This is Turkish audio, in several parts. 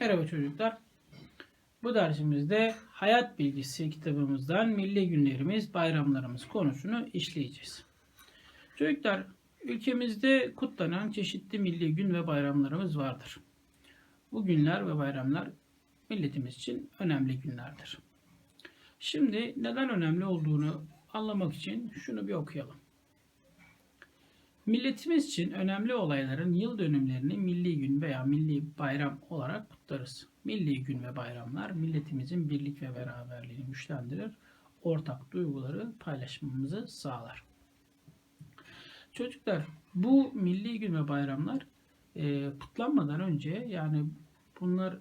Merhaba çocuklar. Bu dersimizde Hayat Bilgisi kitabımızdan Milli Günlerimiz, Bayramlarımız konusunu işleyeceğiz. Çocuklar, ülkemizde kutlanan çeşitli milli gün ve bayramlarımız vardır. Bu günler ve bayramlar milletimiz için önemli günlerdir. Şimdi neden önemli olduğunu anlamak için şunu bir okuyalım. Milletimiz için önemli olayların yıl dönümlerini milli gün veya milli bayram olarak kutlarız. Milli gün ve bayramlar milletimizin birlik ve beraberliğini güçlendirir, ortak duyguları paylaşmamızı sağlar. Çocuklar bu milli gün ve bayramlar e, kutlanmadan önce yani bunlar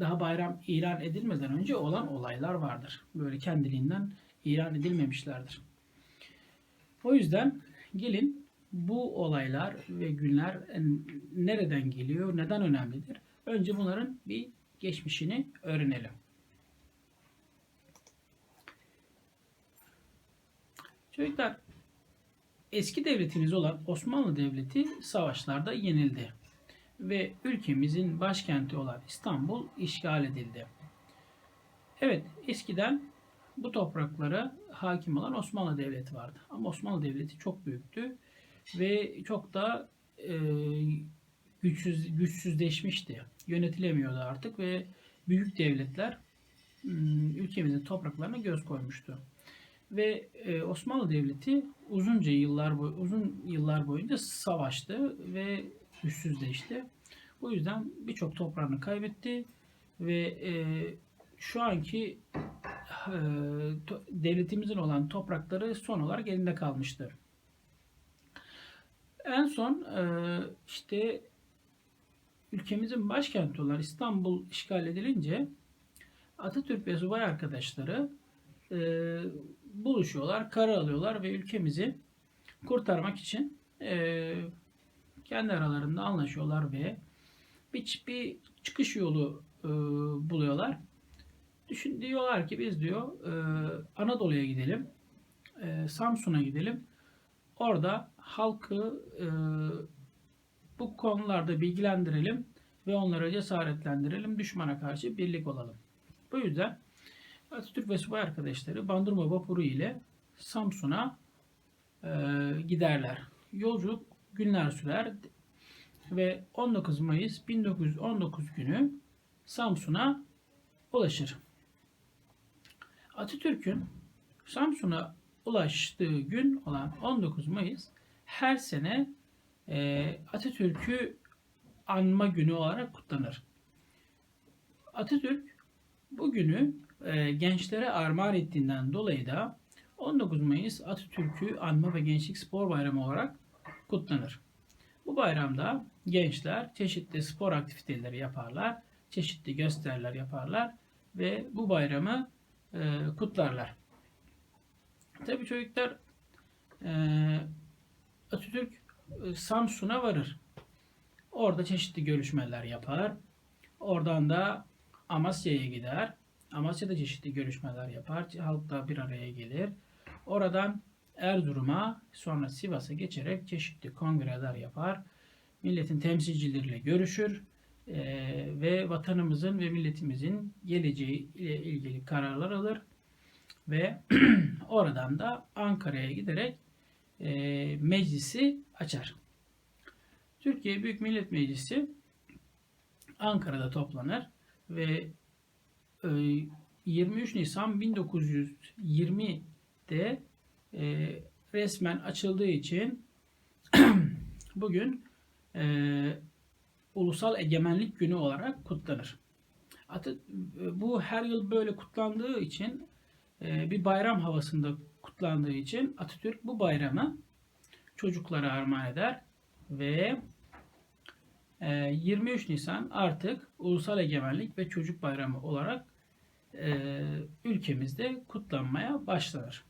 daha bayram ilan edilmeden önce olan olaylar vardır. Böyle kendiliğinden ilan edilmemişlerdir. O yüzden gelin bu olaylar ve günler e, nereden geliyor, neden önemlidir? Önce bunların bir geçmişini öğrenelim. Çocuklar, eski devletimiz olan Osmanlı Devleti savaşlarda yenildi ve ülkemizin başkenti olan İstanbul işgal edildi. Evet, eskiden bu topraklara hakim olan Osmanlı Devleti vardı. Ama Osmanlı Devleti çok büyüktü ve çok da e, güçsüz güçsüzleşmişti. Yönetilemiyordu artık ve büyük devletler m, ülkemizin topraklarına göz koymuştu. Ve e, Osmanlı Devleti uzunca yıllar boy uzun yıllar boyunca savaştı ve güçsüzleşti. Bu yüzden birçok toprağını kaybetti ve e, şu anki e, devletimizin olan toprakları son olarak elinde kalmıştır. En son e, işte ülkemizin başkenti olan İstanbul işgal edilince Atatürk ve subay arkadaşları e, buluşuyorlar, kara alıyorlar ve ülkemizi kurtarmak için e, kendi aralarında anlaşıyorlar ve bir, bir çıkış yolu buluyorlar. Düşün diyorlar ki biz diyor Anadolu'ya gidelim, Samsun'a gidelim. Orada halkı e, bu konularda bilgilendirelim ve onları cesaretlendirelim. Düşmana karşı birlik olalım. Bu yüzden Atatürk ve subay arkadaşları Bandırma vapuru ile Samsun'a e, giderler. Yolculuk günler sürer ve 19 Mayıs 1919 günü Samsun'a ulaşır. Atatürk'ün Samsun'a ulaştığı gün olan 19 Mayıs her sene e, Atatürk'ü anma günü olarak kutlanır. Atatürk bu günü e, gençlere armağan ettiğinden dolayı da 19 Mayıs Atatürk'ü anma ve gençlik spor bayramı olarak kutlanır. Bu bayramda gençler çeşitli spor aktiviteleri yaparlar, çeşitli gösteriler yaparlar ve bu bayramı e, kutlarlar. Tabii çocuklar e, Atatürk e, Samsun'a varır. Orada çeşitli görüşmeler yapar. Oradan da Amasya'ya gider. Amasya'da çeşitli görüşmeler yapar. Halk da bir araya gelir. Oradan Erzurum'a sonra Sivas'a geçerek çeşitli kongreler yapar. Milletin temsilcileriyle görüşür. E, ve vatanımızın ve milletimizin geleceği ile ilgili kararlar alır. Ve oradan da Ankara'ya giderek e, meclisi açar. Türkiye Büyük Millet Meclisi Ankara'da toplanır ve e, 23 Nisan 1920'de e, resmen açıldığı için bugün e, Ulusal Egemenlik Günü olarak kutlanır. Atı, bu her yıl böyle kutlandığı için e, bir bayram havasında kutlandığı için Atatürk bu bayramı çocuklara armağan eder ve e, 23 Nisan artık Ulusal Egemenlik ve Çocuk Bayramı olarak e, ülkemizde kutlanmaya başlanır.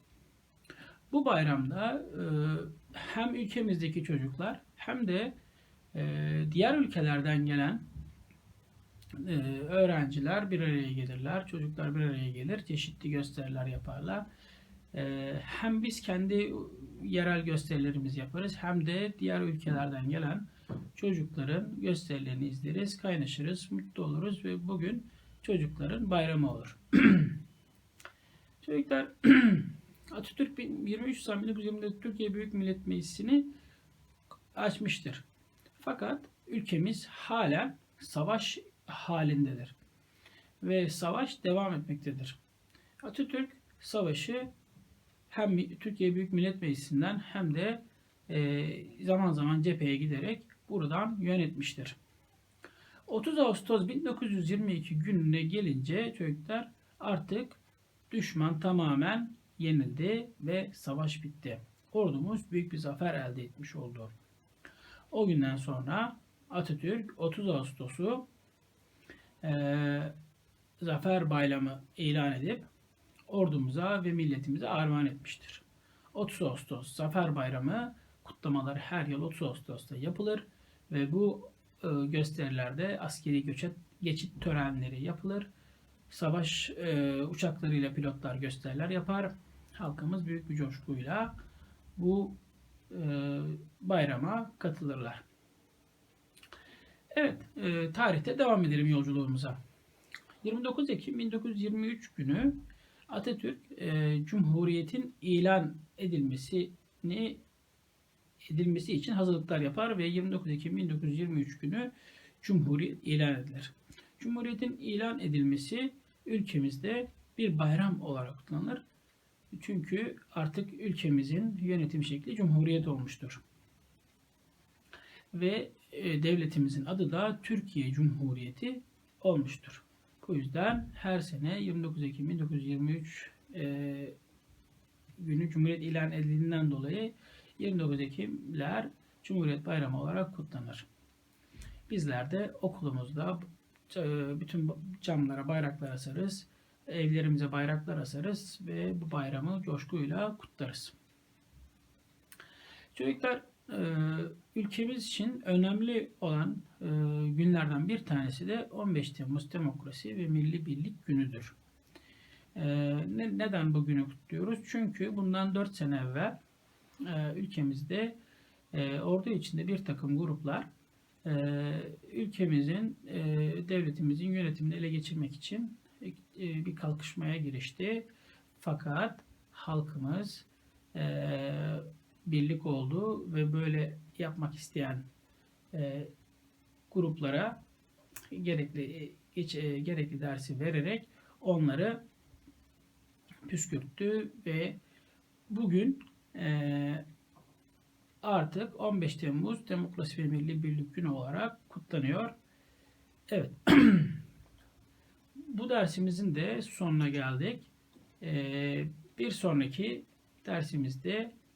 Bu bayramda e, hem ülkemizdeki çocuklar hem de e, diğer ülkelerden gelen e, öğrenciler bir araya gelirler, çocuklar bir araya gelir, çeşitli gösteriler yaparlar. E, hem biz kendi yerel gösterilerimizi yaparız hem de diğer ülkelerden gelen çocukların gösterilerini izleriz, kaynaşırız, mutlu oluruz ve bugün çocukların bayramı olur. Çocuklar Atatürk 23 Nisan 1924 Türkiye Büyük Millet Meclisi'ni açmıştır. Fakat ülkemiz hala savaş halindedir. Ve savaş devam etmektedir. Atatürk savaşı hem Türkiye Büyük Millet Meclisi'nden hem de e, zaman zaman cepheye giderek buradan yönetmiştir. 30 Ağustos 1922 gününe gelince çocuklar artık düşman tamamen yenildi ve savaş bitti. Ordumuz büyük bir zafer elde etmiş oldu. O günden sonra Atatürk 30 Ağustos'u e, Zafer Bayramı ilan edip ordumuza ve milletimize armağan etmiştir. 30 Ağustos Zafer Bayramı kutlamaları her yıl 30 Ağustos'ta yapılır ve bu e, gösterilerde askeri göçet, geçit törenleri yapılır. Savaş e, uçaklarıyla pilotlar gösteriler yapar. Halkımız büyük bir coşkuyla bu e, bayrama katılırlar. Evet, e, tarihte devam edelim yolculuğumuza. 29 Ekim 1923 günü Atatürk e, Cumhuriyet'in ilan edilmesini edilmesi için hazırlıklar yapar ve 29 Ekim 1923 günü Cumhuriyet ilan edilir. Cumhuriyetin ilan edilmesi ülkemizde bir bayram olarak kutlanır. Çünkü artık ülkemizin yönetim şekli Cumhuriyet olmuştur. Ve devletimizin adı da Türkiye Cumhuriyeti olmuştur. Bu yüzden her sene 29 Ekim 1923 e, günü Cumhuriyet ilan edildiğinden dolayı 29 Ekimler Cumhuriyet Bayramı olarak kutlanır. Bizler de okulumuzda e, bütün camlara bayraklar asarız, evlerimize bayraklar asarız ve bu bayramı coşkuyla kutlarız. Çocuklar e, ülkemiz için önemli olan e, günlerden bir tanesi de 15 Temmuz Demokrasi ve Milli Birlik Günü'dür. Neden bu günü kutluyoruz? Çünkü bundan 4 sene evvel ülkemizde ordu içinde bir takım gruplar ülkemizin, devletimizin yönetimini ele geçirmek için bir kalkışmaya girişti. Fakat halkımız birlik oldu ve böyle yapmak isteyen gruplara gerekli gerekli dersi vererek onları püskürttü ve bugün artık 15 Temmuz Demokrasi ve Milli Birlik Günü olarak kutlanıyor. Evet. Bu dersimizin de sonuna geldik. Bir sonraki dersimizde